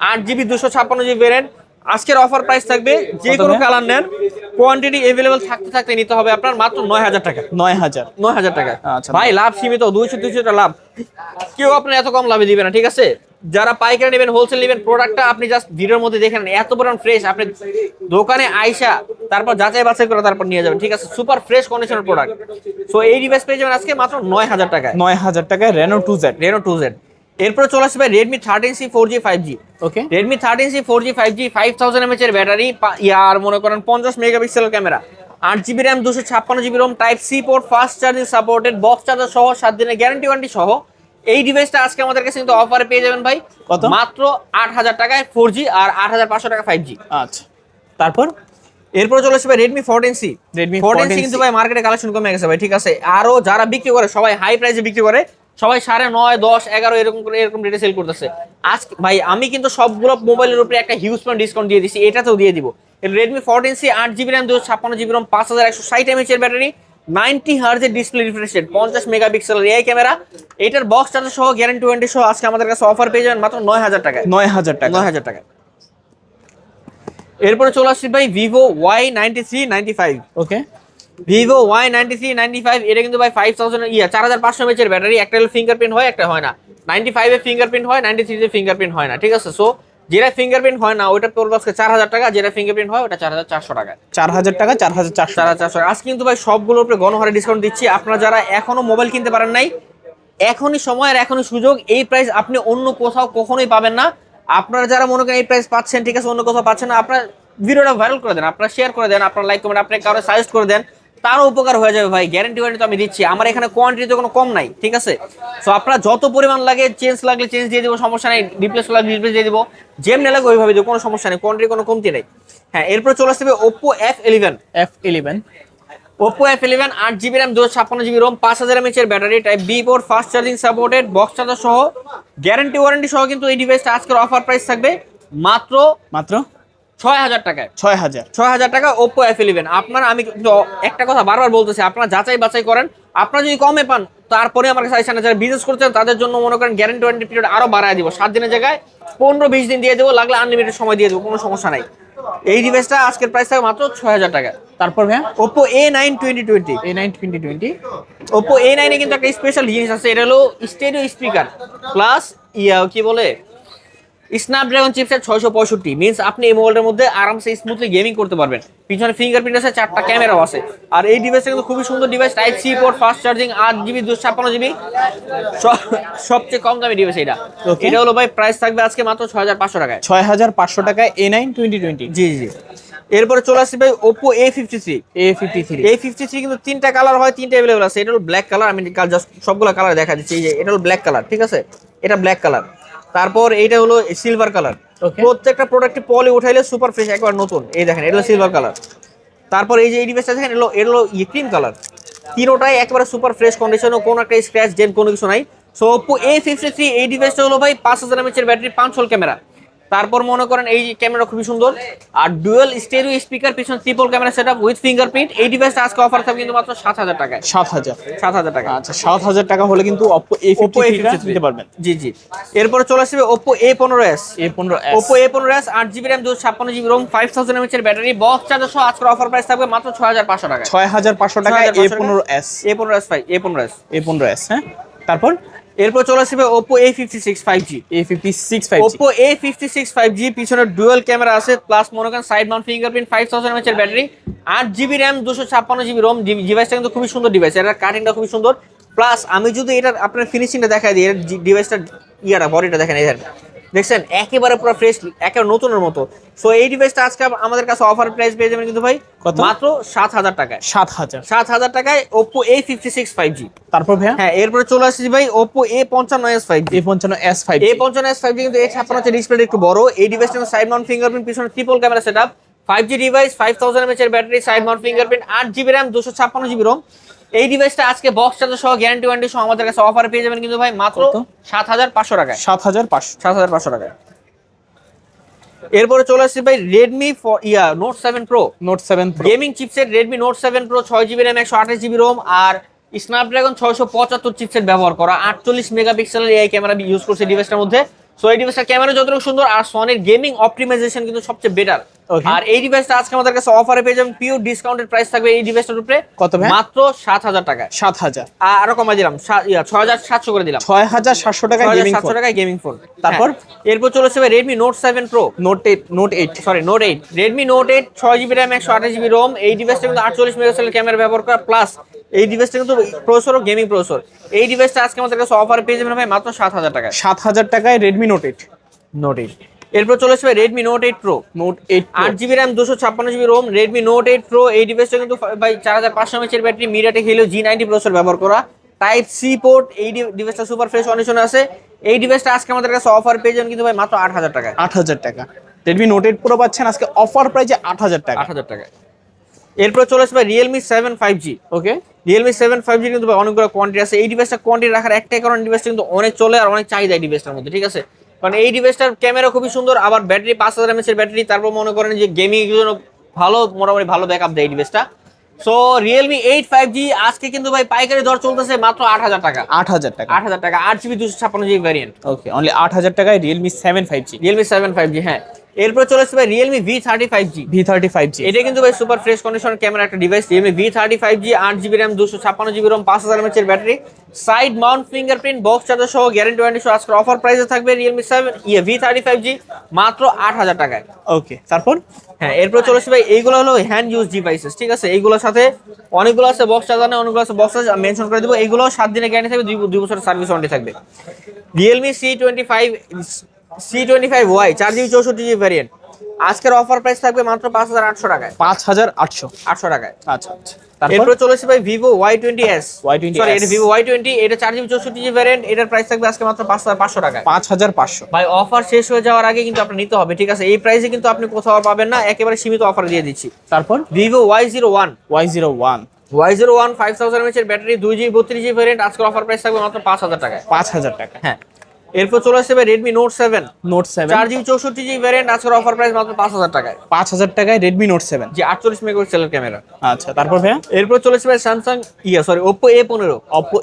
আট জিবি দুশো ছাপ্পান্ন জিবি ভ্যারিয়েন্ট আজকের অফার প্রাইস থাকবে যে কোনো? কালার নেন কোয়ান্টিটি এভেলেবেল থাকতে থাকতে নিতে হবে আপনার মাত্র নয় হাজার টাকা। নয় হাজার। নয় হাজার টাকা। আচ্ছা। ভাই লাভ সীমিত দুইশো দুইশো লাভ। কেউ আপনার এত কম লাভে দিবে না ঠিক আছে? যারা পাইকারি নেবেন হোলসেল নেবেন প্রোডাক্টটা আপনি জাস্ট ভিডিওর মধ্যে দেখেন এত পরিমাণ ফ্রেশ আপনি দোকানে আইসা তারপর যাচাই বাছাই করে তারপর নিয়ে যাবেন ঠিক আছে? সুপার ফ্রেশ কন্ডিশনের প্রোডাক্ট সো এই ডিভাইস পেয়ে যাবেন আজকে মাত্র নয় হাজার টাকায়। নয় হাজার টাকায় Reno two Z Reno two Z এরপরে চলে আসবে Redmi thirteen C four G five G okay Redmi thirteen C four G five G five thousand MH এর ব্যাটারি ইয়ার মনে করেন পঞ্চাশ মেগাপিক্সেলের ক্যামেরা আট জিবি র্যাম দুশো ছাপ্পান্ন GB ROM type C port fast charging supported box charger সহ সাত দিনের গ্যারান্টি ওয়ারেন্টি সহ। এই ডিভাইসটা আজকে আমাদের কাছে কিন্তু অফারে পেয়ে যাবেন ভাই। কত? মাত্র আট হাজার টাকায় ফোর জি আর আট হাজার পাঁচশো টাকা ফাইভ জি আচ্ছা। তারপর? এরপরে চলে আসবে Redmi fourteen C Redmi fourteen 14C C কিন্তু ভাই মার্কেটে কালেকশন কমে গেছে ভাই ঠিক আছে? আরও যারা বিক্রি করে সবাই হাই প্রাইসে বিক্রি করে সবাই সাড়ে নয় দশ এগারো এরকম করে এরকম রেটে সেল করতেছে। আজকে ভাই আমি কিন্তু সবগুলো মোবাইলের উপরে একটা হিউজ পয়েন্ট ডিসকাউন্ট দিয়ে দিচ্ছি এটাতেও দিয়ে দিব। রেডমি ফোরটিন সি আট জিবি র্যাম দুশো ছাপ্পান্ন জিবি রম পাঁচ হাজার একশো ষাট এমএচ এর ব্যাটারি নাইনটি হার্জের ডিসপ্লে রিফ্রেশ রেট পঞ্চাশ মেগাপিক্সেল এআই ক্যামেরা এটার বক্স চার্জার সহ গ্যারান্টি ওয়ারেন্টি সহ আজকে আমাদের কাছে অফার পেয়ে যাবেন মাত্র নয় হাজার টাকায়। নয় হাজার টাকা। নয় হাজার টাকা এরপরে চলে আসছি ভাই Vivo Y ninety three ninety five okay Vivo Y ninety three ninety five এটা কিন্তু ভাই ফাইভ থাউজেন্ড ইয়া চার হাজার পাঁচশো এমএচের ব্যাটারি একটা ফিঙ্গারপ্রিন্ট হয় একটা হয় না। নাইনটি ফাইভে ফিঙ্গারপ্রিন্ট হয় নাইনটি থ্রিতে ফিঙ্গারপ্রিন্ট হয় না ঠিক আছে? সো যেটা ফিঙ্গারপ্রিন্ট হয় না ওটা পড়বে আজকে চার হাজার টাকা যেটা ফিঙ্গারপ্রিন্ট হয় ওটা চার হাজার চারশো টাকা। চার হাজার টাকা চার হাজার চারশো চার চারশো আজ কিন্তু ভাই সবগুলোর উপরে গণহারে ডিসকাউন্ট দিচ্ছি। আপনারা যারা এখনও মোবাইল কিনতে পারেন নাই এখনই সময় আর এখনই সুযোগ। এই প্রাইস আপনি অন্য কোথাও কখনোই পাবেন না। আপনারা যারা মনে করেন এই প্রাইস পাচ্ছেন ঠিক আছে অন্য কোথাও পাচ্ছেন না আপনার ভিডিওটা ভাইরাল করে দেন আপনারা শেয়ার করে দেন আপনার লাইক কমেন্ট আপনি কারও সাজেস্ট করে দেন। তারও উপকার হয়ে যাবে ভাই গ্যারান্টি ওয়ারেন্টি তো আমি দিচ্ছি। আমার এখানে কোয়ান্টিটি কোনো কম নাই ঠিক আছে? সো আপনার যত পরিমাণ লাগে চেঞ্জ লাগলে চেঞ্জ দিয়ে দিব সমস্যা নেই রিপ্লেস লাগলে রিপ্লেস দিয়ে দিব। যেমনি লাগে ওইভাবে দিব কোনো সমস্যা নেই কোয়ান্টিটি কোনো কমতি নেই। হ্যাঁ এরপর চলে আসবে Oppo F eleven F eleven Oppo F eleven আট জিবি র্যাম দুশো ছাপ্পান্ন জিবি রোম পাঁচ হাজার এমএচ এর battery type B port fast charging supported box charger সহ গ্যারান্টি ওয়ারেন্টি সহ কিন্তু এই ডিভাইসটা আজকের অফার প্রাইস থাকবে মাত্র মাত্র ছয় হাজার টাকায়। ছয় হাজার। ছয় হাজার টাকা ওপো এফ ইলেভেন আপনার আমি কিন্তু একটা কথা বারবার বলতেছি আপনারা যাচাই বাছাই করেন। আপনারা যদি কমে পান তারপরে আমার কাছে সাজেশন যারা বিজনেস করছেন তাদের জন্য মনে করেন গ্যারেন্টি ওয়ারেন্টি পিরিয়ড আরও বাড়ায় দিব। সাত দিনের জায়গায় পনেরো বিশ দিন দিয়ে দেবো লাগলে আনলিমিটেড সময় দিয়ে দেবো কোনো সমস্যা নাই। এই ডিভাইসটা আজকের প্রাইস থাকবে মাত্র ছয় হাজার টাকা। তারপর ভাইয়া? Oppo A nine twenty twenty A nine twenty twenty Oppo A নাইনে কিন্তু একটা স্পেশাল জিনিস আছে এটা হলো স্টেরিও স্পিকার প্লাস ইয়া কি বলে? স্ন্যাপড্রাগন চিপসেট ছয়শো পঁয়ষট্টি মিনস আপনি এই মোবাইলটার মধ্যে আরামসে স্মুথলি গেমিং করতে পারবেন। পিছনে ফিঙ্গারপ্রিন্ট আছে চারটা ক্যামেরাও আছে। আর এই ডিভাইসটা কিন্তু খুবই সুন্দর device type C port fast charging আট জিবি দুশো ছাপ্পান্ন জিবি সবচেয়ে কম দামি ডিভাইস এটা. এটা হলো ভাই প্রাইস থাকবে আজকে মাত্র ছয় হাজার পাঁচশো টাকায়। ছয় হাজার পাঁচশো টাকায় A nine twenty twenty G G. এরপরে চলে আসছে ভাই Oppo A fifty three A fifty three A fifty three কিন্তু তিনটা কালার হয় তিনটা অ্যাভেলেবল আছে। এটা হলো ব্ল্যাক কালার আমি জাস্ট সবগুলো কালার দেখা দিচ্ছি এই যে এটা হলো ব্ল্যাক কালার ঠিক আছে? এটা ব্ল্যাক কালার তারপর এইটা হলো সিলভার কালার. প্রত্যেকটা প্রোডাক্টে পলি উঠাইলে সুপার ফ্রেশ একবার নতুন। এই দেখেন এটা হলো সিলভার কালার তারপর এই যে এই ডিভাইসটা দেখেন এলো ইয়ে ক্রিম কালার তিনোটাই একবারে সুপার ফ্রেশ কন্ডিশনও কোনো একটা স্ক্র্যাচ জেন কোনো কিছু নাই। So Oppo A fifty three এই ডিভাইসটা হলো ভাই পাঁচ হাজার এমএচের ব্যাটারি পাঁচ ক্যামেরা তারপর মনে করেন এই ক্যামেরা খুবই সুন্দর। আর ডুয়েল স্টেরিও স্পিকার পিছনে triple camera set up with fingerprint এই ডিভাইসটা আজকে অফার থাকবে কিন্তু মাত্র সাত হাজার টাকায়। সাত হাজার। সাত হাজার টাকা। আচ্ছা সাত হাজার টাকা হলে কিন্তু অপো এ ওপো এ নিতে পারবেন। জি জি। এরপরে চলে আসবে ওপো এ পনেরো এস এ পনেরো ওপো এ পনেরো এস আট জিবি র্যাম দুশো ছাপ্পান্ন জিবি রোম ফাইভ থাউজেন্ড এমএচের ব্যাটারি বক্স চার্জার সহ আজকের অফার প্রাইস থাকবে মাত্র ছয় হাজার পাঁচশো টাকা ছয় হাজার পাঁচশো টাকা এ 6500 পনেরো এস এ পনেরো এস ফাইভ এ পনেরো এস এ পনেরো এস হ্যাঁ? তারপর? এরপর চলে আসবে Oppo A fifty six five G A fifty six five Oppo A fifty six five G পিছনে ডুয়েল ক্যামেরা আছে প্লাস মনে করেন side mount fingerprint five thousand এমএচের battery আট জিবি র্যাম দুশো ছাপ্পান্ন জিবি রোম ডিভাইসটা কিন্তু খুবই সুন্দর ডিভাইস এটার কাটিংটা খুবই সুন্দর। প্লাস আমি যদি এটা আপনার ফিনিশিংটা দেখাই দিই এর ডিভাইসটা ইয়াটা বডিটা দেখেন দেখেন। দেখছেন? একেবারে পুরো ফ্রেশ একেবারে নতুনের মতো। সো এই ডিভাইসটা আজকে আমাদের কাছে অফার প্রাইস পেয়ে যাবেন কিন্তু ভাই কত? মাত্র সাত হাজার টাকায়। সাত হাজার। সাত হাজার টাকায় Oppo A fifty six five G তারপর ভাইয়া? হ্যাঁ এরপরে চলে আসছি ভাই ওপো এ পঞ্চান্ন এস ফাইভ এ পঞ্চান্ন এস ফাইভ এ পঞ্চান্ন এস ফাইভ জি কিন্তু এ ছাপ্পান্ন হচ্ছে ডিসপ্লে একটু বড়। এই ডিভাইসটা সাইড মাউন্ট ফিঙ্গারপ্রিন্ট পিছনে triple camera set up five G device five thousand MH এর ব্যাটারি সাইড মাউন্ট ফিঙ্গারপ্রিন্ট আট জিবি র্যাম দুশো ছাপ্পান্ন জিবি রোম এই ডিভাইসটা আজকে বক্স চার্জার সহ গ্যারান্টি ওয়ারেন্টি সহ আমাদের কাছে অফার পেয়ে যাবেন কিন্তু ভাই মাত্র? সাত হাজার পাঁচশো টাকায়। সাত হাজার পাঁচশো। সাত হাজার পাঁচশো টাকায়। এরপরে চলে আসছে ভাই রেডমি ইয়া Note seven Pro Note seven gaming chipset Redmi Note seven Pro ছয় জিবি র্যাম একশো আঠাশ জিবি রোম আর স্ন্যাপড্রাগন ছয়শো পঁচাত্তর চিপসেট ব্যবহার করা। আটচল্লিশ মেগাপিক্সেলের এই ক্যামেরা ইউজ করছে ডিভাইসটার মধ্যে। সো এই ডিভাইসটার ক্যামেরা যতটুকু সুন্দর আর সনের গেমিং অপটিমাইজেশন কিন্তু সবচেয়ে বেটার. আর এই ডিভাইসটা আজকে আমাদের কাছে অফারে পেয়ে যাবেন পিওর ডিসকাউন্টেড প্রাইস থাকবে এই ডিভাইসটার উপরে। কত ভাই? মাত্র সাত হাজার টাকায়। সাত হাজার। আ- আরও কমাই দিলাম ছয় হাজার সাতশো করে দিলাম। ছয় হাজার সাতশো টাকা গেমিং সাতশো টাকায় গেমিং ফোন তারপর? এরপর চলে আসবে Redmi Note seven Pro Note eight Note eight sorry Note eight Redmi Note eight ছয় জিবি র্যাম একশো আঠাশ জিবি রোম এই ডিভাইসটা কিন্তু আটচল্লিশ মেগাপিক্সেলের ক্যামেরা ব্যবহার করা প্লাস এই ডিভাইসটা কিন্তু প্রসেসর ও গেমিং প্রসেসর এই ডিভাইসটা আজকে আমাদের কাছে অফার পেয়ে যাবেন ভাই মাত্র সাত হাজার টাকায়। সাত হাজার টাকায় Redmi Note eight Note eight এরপর চলে আসবে Redmi Note eight Pro Note eight আট জিবি র্যাম দুশো ছাপ্পান্ন GB ROM Redmi Note eight Pro এই ডিভাইসটা কিন্তু ভাই চার হাজার পাঁচশো এমএচের ব্যাটারি মিরাটে হিলো জি নাইনটি প্রসেসর ব্যবহার করা। টাইপ সি পোর্ট এই ডিভাইসটা সুপার ফ্রেশ কন্ডিশন আছে। এই ডিভাইসটা আজকে আমাদের কাছে অফার পেয়ে যাবেন কিন্তু ভাই মাত্র আট হাজার টাকা আট হাজার টাকা। রেডমি নোট এইট প্রো পাচ্ছেন আজকে অফার প্রাইজে আট হাজার টাকা। আট হাজার টাকা এরপর চলে আসবে Realme seven five G okay Realme seven five G কিন্তু অনেকগুলো কোয়ান্টিটি আছে। এই ডিভাইসটা কোয়ান্টিটি রাখার একটাই কারণ ডিভাইসটা কিন্তু অনেক চলে আর অনেক চাহিদা এই ডিভাইসটার মধ্যে ঠিক আছে? কারণ এই ডিভাইসটার ক্যামেরা খুবই সুন্দর, আবার ব্যাটারি পাঁচ হাজার এমএচের ব্যাটারি, তারপর মনে করেন যে গেমিং জন্য ভালো, মোটামুটি ভালো ব্যাকআপ দেয় এই ডিভাইসটা so Realme eight five G আজকে কিন্তু ভাই পাইকারি দর চলতেছে মাত্র আট হাজার টাকা। আট হাজার টাকা। আট হাজার টাকা আট জিবি দুশো ছাপ্পান্ন জিবি ভ্যারিয়েন্ট ওকে অনলি আট হাজার টাকায় Realme seven five G Realme seven five G হ্যাঁ। এরপর চলে আসবে ভাই Realme V thirty five G V thirty five G এটা কিন্তু ভাই সুপার ফ্রেশ কন্ডিশন ক্যামেরা একটা device Realme V thirty five G আট জিবি র্যাম দুশো ছাপ্পান্ন জিবি রোম পাঁচ হাজার এমএচের battery side mount fingerprint box charger সহ গ্যারেন্টি ওয়ারেন্টি সহ আজকের অফার প্রাইসে থাকবে রিয়েলমি সেভেন ইয়ে ভি থার্টি ফাইভ জি মাত্র আট হাজার টাকায়। ওকে তারপর? হ্যাঁ এরপর চলে আসবে ভাই, এইগুলো হলো হ্যান্ড ইউজ ডিভাইসেস ঠিক আছে? এইগুলোর সাথে অনেকগুলো আছে বক্স চার্জার অনেকগুলো আছে বক্স মেনশন করে দেবো। এইগুলো সাত দিনের গ্যারান্টি থাকবে, দুই বছরের সার্ভিস ওয়ারেন্টি থাকবে। Realme C twenty five C twenty five Y চার জিবি চৌষট্টি জিবি ভ্যারিয়েন্ট আজকের অফার প্রাইস থাকবে মাত্র পাঁচ হাজার আটশো টাকায়। পাঁচ হাজার আটশো। আটশো টাকায়। আচ্ছা আচ্ছা। তারপর? চলে ভাই Vivo Y twenty S Y20s sorry এটা ভিভো ওয়াই টোয়েন্টি এটা চার জিবি চৌষট্টি জিবি ভ্যারিয়েন্ট এটার প্রাইস থাকবে আজকে মাত্র পাঁচ হাজার পাঁচশো টাকায়। পাঁচ হাজার পাঁচশো। ভাই অফার শেষ হয়ে যাওয়ার আগে কিন্তু আপনি নিতে হবে ঠিক আছে? এই প্রাইসে কিন্তু আপনি কোথাও পাবেন না একেবারে সীমিত অফার দিয়ে দিচ্ছি। তারপর? Vivo Y zero one Y zero one Y zero one five thousand battery দুই জিবি বত্রিশ জিবি ভ্যারিয়েন্ট আজকের অফার প্রাইস থাকবে মাত্র পাঁচ হাজার টাকায়। পাঁচ হাজার টাকা। হ্যাঁ। এরপর চলে আসবে Redmi Note seven Note seven চার জিবি চৌষট্টি জিবি ভ্যারিয়েন্ট আজকের অফার প্রাইস মাত্র পাঁচ হাজার টাকায়। পাঁচ হাজার টাকায় রেডমি নোট সেভেন যে আটচল্লিশ মেগাপিক্সেলের ক্যামেরা আচ্ছা তারপর ভাইয়া? এরপর চলে আসবে স্যামসাং ইয়া সরি পনেরো। ওপ্পো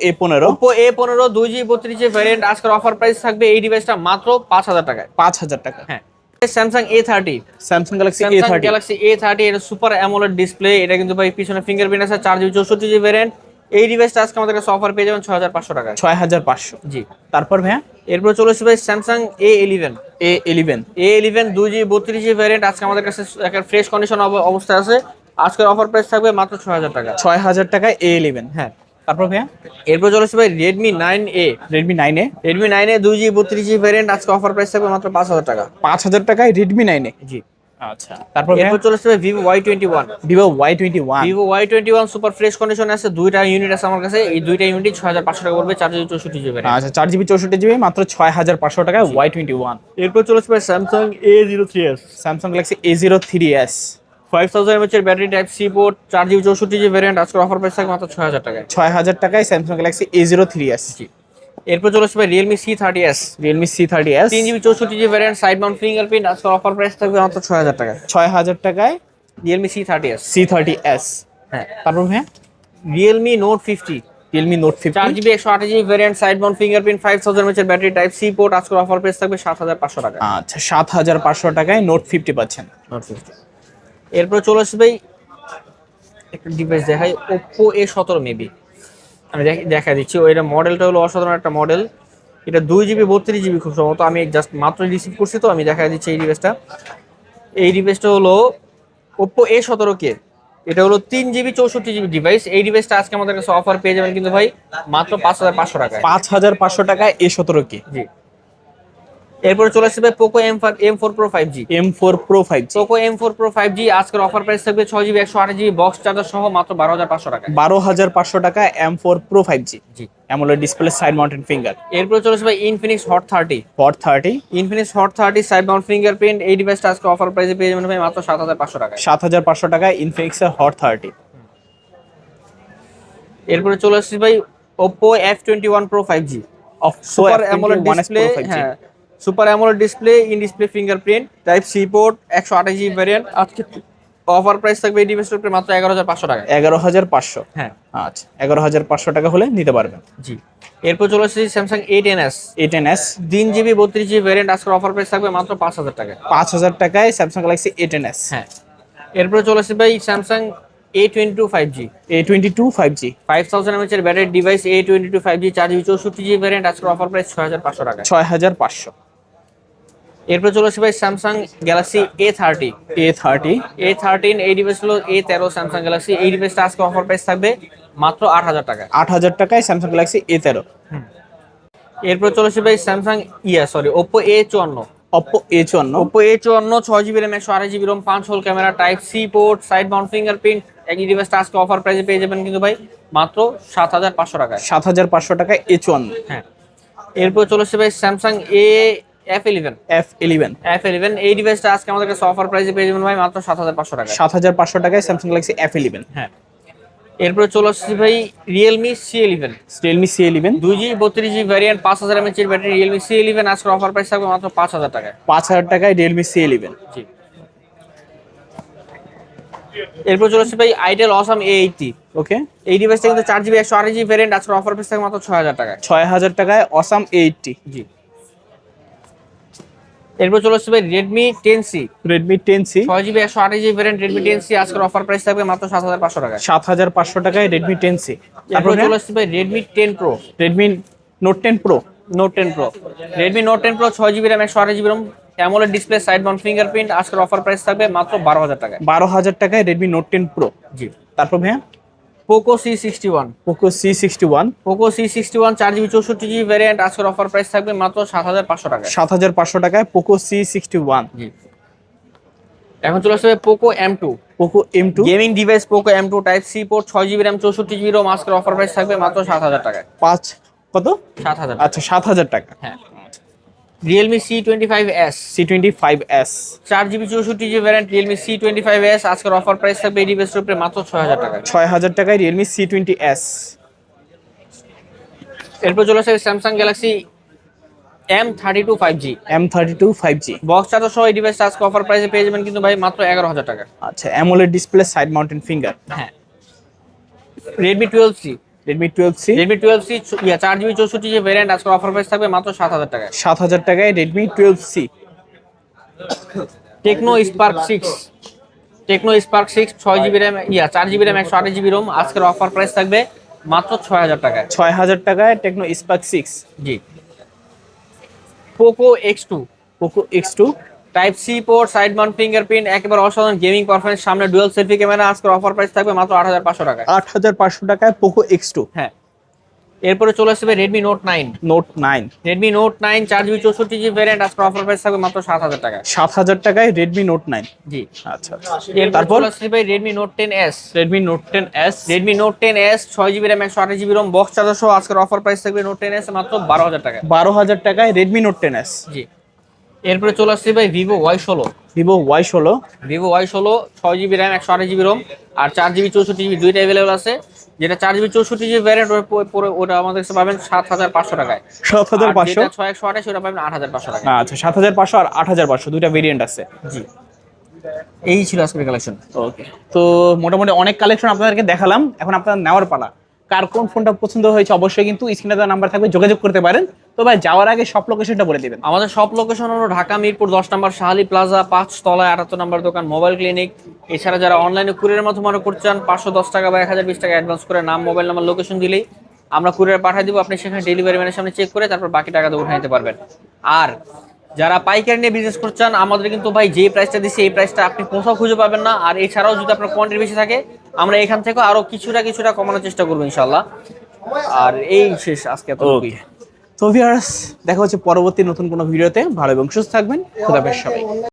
এ পনেরো। দুই জিবি বত্রিশ জিবি ভ্যারিয়েন্ট আজকের অফার প্রাইস থাকবে এই ডিভাইসটা মাত্র পাঁচ হাজার টাকায়। পাঁচ হাজার টাকা। হ্যাঁ। Samsung A thirty Samsung Galaxy A thirty Galaxy A thirty এটা সুপার অ্যামোলেড ডিসপ্লে এটা কিন্তু ভাই পিছনে ফিঙ্গারপ্রিন্ট আছে চার জিবি চৌষট্টি জিবি ভ্যারিয়েন্ট এই ডিভাইসটা আজকে আমাদের কাছে অফার পেয়ে যাবেন ছয় হাজার পাঁচশো টাকায়। ছয় হাজার পাঁচশো। জি। তারপর ভাইয়া? এরপর চলে আসবে ভাই Samsung A eleven A eleven A eleven দুই জিবি বত্রিশ জিবি ভ্যারিয়েন্ট আজকে আমাদের কাছে একটা ফ্রেশ কন্ডিশন অবস্থায় আছে। আজকের অফার প্রাইস থাকবে মাত্র ছয় হাজার টাকা। ছয় হাজার টাকায় এ ইলেভেন হ্যাঁ। তারপর ভাইয়া? এরপর চলে আসবে ভাই Redmi nine A Redmi nine A Redmi nine A দুই জিবি বত্রিশ জিবি ভ্যারিয়েন্ট আজকে অফার প্রাইস থাকবে মাত্র পাঁচ হাজার টাকা। পাঁচ হাজার টাকায় রেডমি নাইন এ জি। আচ্ছা তারপর এরপর চলে আসবে Vivo Y twenty one Vivo Y twenty one Vivo Y twenty one super fresh condition আছে দুইটা ইউনিট আছে আমার কাছে। এই দুইটা ইউনিট ছয় হাজার পাঁচশো টাকা পড়বে চার জিবি চৌষট্টি জিবি আচ্ছা চার জিবি চৌষট্টি জিবি মাত্র ছয় হাজার পাঁচশো টাকায় ওয়াই টোয়েন্টি ওয়ান এরপর চলে আসবে Samsung A zero three S Samsung Galaxy A zero three S five thousand battery type C port চার জিবি চৌষট্টি জিবি ভ্যারিয়েন্ট আজকের অফার প্রাইস থাকবে মাত্র ছয় হাজার টাকায়। ছয় হাজার টাকায় Samsung Galaxy A zero three S জি। এরপর চলে আসবে Realme C thirty S Realme C thirty S তিন জিবি চৌষট্টি GB variant side mount fingerprint আজকের অফার প্রাইস থাকবে মাত্র ছয় হাজার টাকায়। ছয় হাজার টাকায় Realme C thirty S C thirty S হ্যাঁ। তারপর হ্যাঁ Realme Note fifty Realme Note fifty চার জিবি একশো আঠাশ GB variant side mount fingerprint five thousand MH এর ব্যাটারি টাইপ সি পোর্ট আজকের অফার প্রাইস থাকবে সাত হাজার পাঁচশো টাকা আচ্ছা সাত হাজার পাঁচশো টাকায় নোট ফিফটি পাচ্ছেন। নোট ফিফটি এরপর চলে আসবে একটা ডিভাইস দেখাই ওপ্পো এ সতেরো মেবি আমি দেখ- দেখা দিচ্ছি। ওইটা মডেলটা হলো অসাধারণ একটা মডেল। এটা দুই জিবি বত্রিশ জিবি খুব সম্ভবত। আমি জাস্ট মাত্র রিসিভ করছি তো আমি দেখা দিচ্ছি এই ডিভাইসটা এই ডিভাইসটা হলো ওপ্পো এ সতেরো কে এটা হলো তিন জিবি চৌষট্টি জিবি ডিভাইস এই ডিভাইসটা আজকে আমাদের কাছে অফার পেয়ে যাবেন কিন্তু ভাই মাত্র পাঁচ হাজার পাঁচশো টাকা পাঁচ হাজার পাঁচশো টাকায় এ সতেরো কে জি। এরপরে চলে আসবে Poco M M four Pro five G M four Pro five Poco M four Pro five G আজকের অফার প্রাইস থাকবে ছয় জিবি একশো আঠাশ জিবি বক্স চার্জার সহ মাত্র বারো হাজার পাঁচশো টাকা বারো হাজার পাঁচশো টাকা M four Pro five G জি। AMOLED display side mountain finger এরপরে চলে আসবে Infinix Hot thirty for thirty Infinix Hot thirty side mount fingerprint এই ডিভাইসটা আজকে অফার প্রাইসে পেয়ে যাবেন ভাই মাত্র সাত হাজার পাঁচশো টাকা সাত হাজার পাঁচশো টাকায় ইনফিনিক্সের হট থার্টি এরপরে চলে আসছে ভাই Oppo F twenty one Pro five G super AMOLED display হ্যাঁ super AMOLED display in display fingerprint type C port একশো আঠাশ জিবি ভ্যারিয়েন্ট আজকে অফার প্রাইস থাকবে এই ডিভাইসটার উপরে মাত্র এগারো হাজার পাঁচশো টাকা এগারো হাজার পাঁচশো। হ্যাঁ। আচ্ছা এগারো হাজার পাঁচশো টাকা হলে নিতে পারবেন। জি। এরপর চলে আসছে Samsung A ten S A ten S তিন জিবি বত্রিশ জিবি ভ্যারিয়েন্ট আজকের অফার প্রাইস থাকবে মাত্র পাঁচ হাজার টাকা পাঁচ হাজার টাকায় Samsung Galaxy A ten S হ্যাঁ। এরপরে চলে আসছে ভাই Samsung A twenty two five G A twenty two five G five thousand MH এর battery device A twenty two five G চার জিবি চৌষট্টি জিবি ভ্যারিয়েন্ট আজকের অফার প্রাইস ছয় হাজার পাঁচশো টাকা ছয় হাজার পাঁচশো। এরপর চলে আসছে ভাই Samsung Galaxy A thirty A thirty A thirteen এই ডিভাইস হলো এ তেরো স্যামসাং গ্যালাক্সি এই ডিভাইসটা আজকে অফার প্রাইস থাকবে মাত্র আট হাজার টাকা আট হাজার টাকায় স্যামসাং গ্যালাক্সি এ তেরো এরপর চলে আসছে ভাই Samsung yeah sorry Oppo A চুয়ান্ন। অপো এ চুয়ান্ন। ওপো এ চুয়ান্ন ছয় জিবি র্যাম একশো আড়াই জিবি রোম পাঁচ hole camera type C port side mount fingerprint একই ডিভাইসটা আজকে অফার প্রাইসে পেয়ে যাবেন কিন্তু ভাই মাত্র সাত হাজার পাঁচশো টাকায়। সাত হাজার পাঁচশো টাকায় এ চুয়ান্ন। হ্যাঁ। এরপর চলে আসছে ভাই Samsung A F eleven F eleven F eleven এই ডিভাইসটা আজকে আমাদের কাছে অফার প্রাইসে পেয়ে যাবেন ভাই মাত্র সাত হাজার পাঁচশো টাকা সাত হাজার পাঁচশো টাকায় স্যামসাং গ্যালাক্সি এফ ইলেভেন হ্যাঁ। এরপর চলে আসছে ভাই Realme C eleven Realme C eleven দুই জিবি বত্রিশ জিবি ভ্যারিয়েন্ট পাঁচ হাজার এমএচ এর ব্যাটারি রিয়েলমি সি ইলেভেন আজকের অফার প্রাইস থাকবে মাত্র পাঁচ হাজার টাকায়। পাঁচ হাজার টাকায় রিয়েলমি সি ইলেভেন জি। এরপর চলে আসছে ভাই itel awesome A eighty okay এই ডিভাইসটা কিন্তু চার জিবি একশো আড়াই জিবি ভ্যারিয়েন্ট আজকের অফার প্রাইস থাকবে মাত্র ছয় হাজার টাকায়। ছয় হাজার টাকায় অসাম এইটটি জি। এরপর চলে ভাই Redmi ten C Redmi ten C ছয় জিবি একশো আঠাশ GB variant Redmi ten C আজকের অফার প্রাইস থাকবে মাত্র সাত হাজার পাঁচশো টাকায়। সাত হাজার পাঁচশো টাকায় রেডমি টেন সি তারপর? চলে ভাই Redmi ten Pro Redmi Note ten Pro Note ten Pro Redmi Note ten Pro ছয় জিবি র্যাম একশো আঠাশ GB ROM AMOLED display side mount fingerprint আজকের অফার প্রাইস থাকবে মাত্র বারো হাজার টাকায়। বারো হাজার টাকায় রেডমি নোট টেন প্রো জি। তারপর ভাইয়া? Poco C sixty one Poco C sixty one Poco C sixty one চার জিবি চৌষট্টি জিবি ভ্যারিয়েন্ট আজকের অফার প্রাইস থাকবে মাত্র সাত হাজার পাঁচশো টাকায়। সাত হাজার পাঁচশো টাকায় পোকো সি সিক্সটি ওয়ান জি। এখন চলে আসবে Poco M two Poco M two gaming device Poco M two type C port ছয় জিবি র্যাম চৌষট্টি জিবি রোম আজকের অফার প্রাইস থাকবে মাত্র সাত হাজার টাকায়। পাঁচ কত? সাত হাজার আচ্ছা সাত হাজার টাকা। হ্যাঁ। Realme C twenty five S C twenty five S চার জিবি চৌষট্টি GB variant Realme C twenty five S আজকের অফার প্রাইস থাকবে এই ডিভাইসের উপরে মাত্র ছয় হাজার টাকায়। ছয় হাজার টাকায় রিয়েলমি সি টোয়েন্টি এস এরপর চলে আসবে Samsung Galaxy M thirty two five G M thirty two five G box charger সহ এই ডিভাইসটা আজকে অফার প্রাইসে পেয়ে যাবেন কিন্তু ভাই মাত্র এগারো হাজার টাকা আচ্ছা AMOLED display side mountain finger হ্যাঁ। Redmi twelve C Redmi twelve C Redmi twelve C ইয়া চার জিবি চৌষট্টি যে ভ্যারিয়েন্ট আজকে অফার প্রাইস থাকবে মাত্র সাত হাজার টাকায়। সাত হাজার টাকায় Redmi twelve C Tecno Spark six Tecno Spark six ছয় জিবি র্যাম ইয়া চার জিবি র্যাম একশো আঠাশ জিবি রোম আজকের অফার প্রাইস থাকবে মাত্র ছয় হাজার টাকায়। ছয় হাজার টাকায় টেকনো স্পার্ক সিক্স জি। Poco X two Poco X two type C port side mount fingerprint একেবারে অসাধারণ গেমিং পারফরমেন্স সামনে ডুয়াল সেলফি ক্যামেরা আজকের অফার প্রাইস থাকবে মাত্র আট হাজার পাঁচশো টাকায়। আট হাজার পাঁচশো টাকায় পোকো এক্স টু হ্যাঁ। এরপরে চলে আসবে Redmi Note nine Note nine Redmi Note nine চার জিবি চৌষট্টি জিবি ভ্যারিয়েন্ট আজকের অফার প্রাইস থাকবে মাত্র সাত হাজার টাকায়। সাত হাজার টাকায় রেডমি নোট নাইন জি। আচ্ছা আচ্ছা। তারপর? চলে আসবে Redmi note ten S Redmi note ten S Redmi note ten S ছয় জিবি র্যাম একশো আঠাশ জিবি রোম বক্স চার্জার সহ আজকের অফার প্রাইস থাকবে নোট টেন এস মাত্র বারো হাজার টাকা বারো হাজার টাকায় রেডমি নোট টেন এস জি। এরপরে চলে আসছে ভাই ভিভো ওয়াই ষোলো। ভিভো ওয়াই ষোলো। ভিভো ওয়াই ষোলো ছয় জিবি র্যাম একশো আঠাশ জিবি রোম আর চার জিবি চৌষট্টি জিবি দুইটা অ্যাভেলেবল আছে। যেটা চার জিবি চৌষট্টি জিবি ভ্যারিয়েন্ট ওটা আমাদের কাছে পাবেন সাত হাজার পাঁচশো টাকায়। সাত হাজার পাঁচশো। ছয় একশো আঠাশ ওটা পাবেন আট হাজার পাঁচশো টাকায়। আচ্ছা সাত হাজার পাঁচশো আর আট হাজার পাঁচশো দুইটা ভেরিয়েন্ট আছে। জি। এই ছিল আজকের কালেকশন ওকে তো মোটামুটি অনেক কালেকশন আপনাদেরকে দেখালাম। এখন আপনার নেওয়ার পালা। কার কোন ফোনটা পছন্দ হয়েছে অবশ্যই কিন্তু স্ক্রিনে দেওয়া নাম্বার থাকবে যোগাযোগ করতে পারেন। তো ভাই যাওয়ার আগে সব লোকেশনটা বলে দিবেন। আমাদের সব লোকেশন হলো ঢাকা মিরপুর দশ নম্বর শাহালি প্লাজা পাঁচ তলায় আটাত্তর নম্বর দোকান মোবাইল ক্লিনিক। এছাড়া যারা অনলাইনে কুরিয়ারের মাধ্যমে অর্ডার করতে চান পাঁচশো দশ টাকা বা এক হাজার বিশ টাকা অ্যাডভান্স করে নাম মোবাইল নাম্বার লোকেশন দিলেই আমরা কুরিয়ার পাঠিয়ে দিব। আপনি সেখানে ডেলিভারি ম্যানের সামনে চেক করে তারপর বাকি টাকা উঠে নিতে পারবেন। আর যারা পাইকারি নিয়ে বিজনেস করতে চান আমাদের কিন্তু ভাই যে প্রাইসটা দিচ্ছি এই প্রাইসটা আপনি কোথাও খুঁজে পাবেন না। আর এছাড়াও যদি আপনার কোয়ান্টিটি বেশি থাকে আমরা এখান থেকে আরও কিছুটা কিছুটা কমানোর চেষ্টা করব ইনশাল্লাহ আর এই শেষ আজকে এতটুকুই। ওকে তো ভিউয়ার্স দেখা হচ্ছে পরবর্তী নতুন কোনো ভিডিওতে। ভালো এবং সুস্থ থাকবেন। খুদাবেশ সবাই